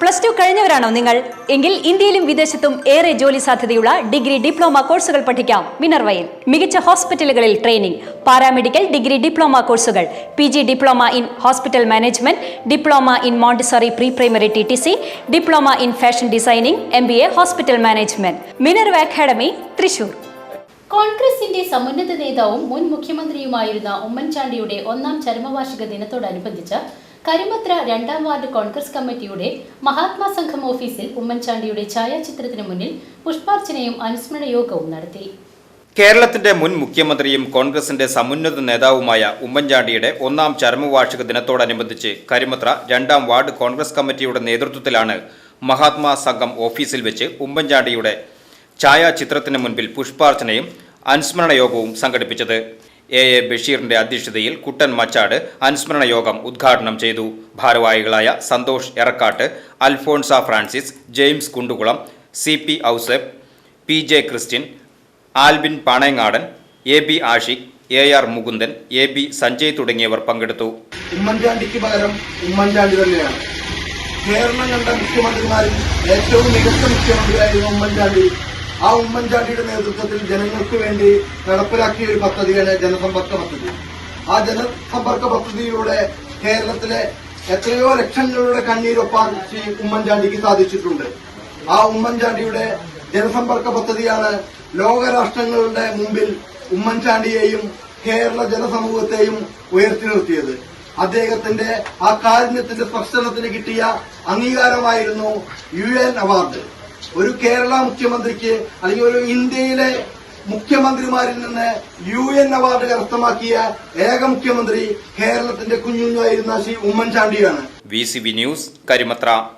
Plus two കഴിഞ്ഞവരാണോ നിങ്ങൾ? എങ്കിൽ ഇന്ത്യയിലും വിദേശത്തും ഏറെ ജോലി സാധ്യതയുള്ള ഡിഗ്രി ഡിപ്ലോമ കോഴ്സുകൾ പഠിക്കാം. മിനർവയിൽ മികച്ച ഹോസ്പിറ്റലുകളിൽ ട്രെയിനിംഗ് പാരാമെഡിക്കൽ ഡിഗ്രി ഡിപ്ലോമ കോഴ്സുകൾ P G diploma in hospital management diploma in Montessori pre primary T T C diploma in fashion designing M B A hospital management. Minerva academy Thrissur. കോൺഗ്രസിന്റെ സമുന്നത നേതാവും മുൻ മുഖ്യമന്ത്രിയുമായിരുന്ന ഉമ്മൻചാണ്ടിയുടെ ഒന്നാം ചരമവാർഷിക ദിനത്തോടനുബന്ധിച്ച് കരിമത്ര രണ്ടാം വാർഡ് കോൺഗ്രസ് കമ്മിറ്റിയുടെ മഹാത്മാ സംഘം ഓഫീസിൽ ഉമ്മൻചാണ്ടിയുടെ ഛായാചിത്രത്തിന് മുന്നിൽ പുഷ്പാർച്ചനയും അനുസ്മരണ യോഗവും നടത്തി. കേരളത്തിന്റെ മുൻ മുഖ്യമന്ത്രിയും കോൺഗ്രസിന്റെ സമുന്നത നേതാവുമായ ഉമ്മൻചാണ്ടിയുടെ ഒന്നാം ചരമവാർഷിക ദിനത്തോടനുബന്ധിച്ച് കരിമത്ര രണ്ടാം വാർഡ് കോൺഗ്രസ് കമ്മിറ്റിയുടെ നേതൃത്വത്തിലാണ് മഹാത്മാ സംഘം ഓഫീസിൽ വെച്ച് ഉമ്മൻചാണ്ടിയുടെ ഛായാചിത്രത്തിന് മുൻപിൽ പുഷ്പാർച്ചനയും അനുസ്മരണ യോഗവും സംഘടിപ്പിച്ചത്. എ. എ. ബഷീറിന്റെ അധ്യക്ഷതയിൽ കുട്ടൻ മച്ചാട് അനുസ്മരണ യോഗം ഉദ്ഘാടനം ചെയ്തു. ഭാരവാഹികളായ Santhosh Erakkat Alphonsa Francis James Kundukulam C. P. Ousaph P. J. Christian Albin Panayangadan A. B. Ashiq A. R. Mukundan A. B. Sanjay തുടങ്ങിയവർ പങ്കെടുത്തു. ഉമ്മൻചാണ്ടിക്ക് പകരം ഉമ്മൻചാണ്ടി തന്നെയാണ്. കേരളം കണ്ട മുഖ്യമന്ത്രിമാരിൽ ഏറ്റവും മികച്ച മുഖ്യമന്ത്രിയായിരുന്നു ഉമ്മൻചാണ്ടി. ആ ഉമ്മൻചാണ്ടിയുടെ നേതൃത്വത്തിൽ ജനങ്ങൾക്ക് വേണ്ടി നടപ്പിലാക്കിയ ഒരു പദ്ധതിയാണ് ജനസമ്പർക്ക പദ്ധതി. ആ ജനസമ്പർക്ക പദ്ധതിയിലൂടെ കേരളത്തിലെ എത്രയോ ലക്ഷങ്ങളുടെ കണ്ണീരൊപ്പാൻ ഉമ്മൻചാണ്ടിക്ക് സാധിച്ചിട്ടുണ്ട്. ആ ഉമ്മൻചാണ്ടിയുടെ ജനസമ്പർക്ക പദ്ധതിയാണ് ലോകരാഷ്ട്രങ്ങളുടെ മുമ്പിൽ ഉമ്മൻചാണ്ടിയെയും കേരള ജനസമൂഹത്തെയും ഉയർത്തി നിർത്തിയത്. അദ്ദേഹത്തിന്റെ ആ കാരുണ്യത്തിന്റെ സ്പർശനത്തിന് കിട്ടിയ അംഗീകാരമായിരുന്നു യു എൻ അവാർഡ്. ഒരു കേരള മുഖ്യമന്ത്രിക്ക് അല്ലെങ്കിൽ ഒരു ഇന്ത്യയിലെ മുഖ്യമന്ത്രിമാരിൽ നിന്ന് യു എൻ അവാർഡ് കരസ്ഥമാക്കിയ ഏക മുഖ്യമന്ത്രി കേരളത്തിന്റെ കുഞ്ഞുഞ്ഞായിരുന്ന Shri ഉമ്മൻചാണ്ടിയാണ്. V C B news Karimathra.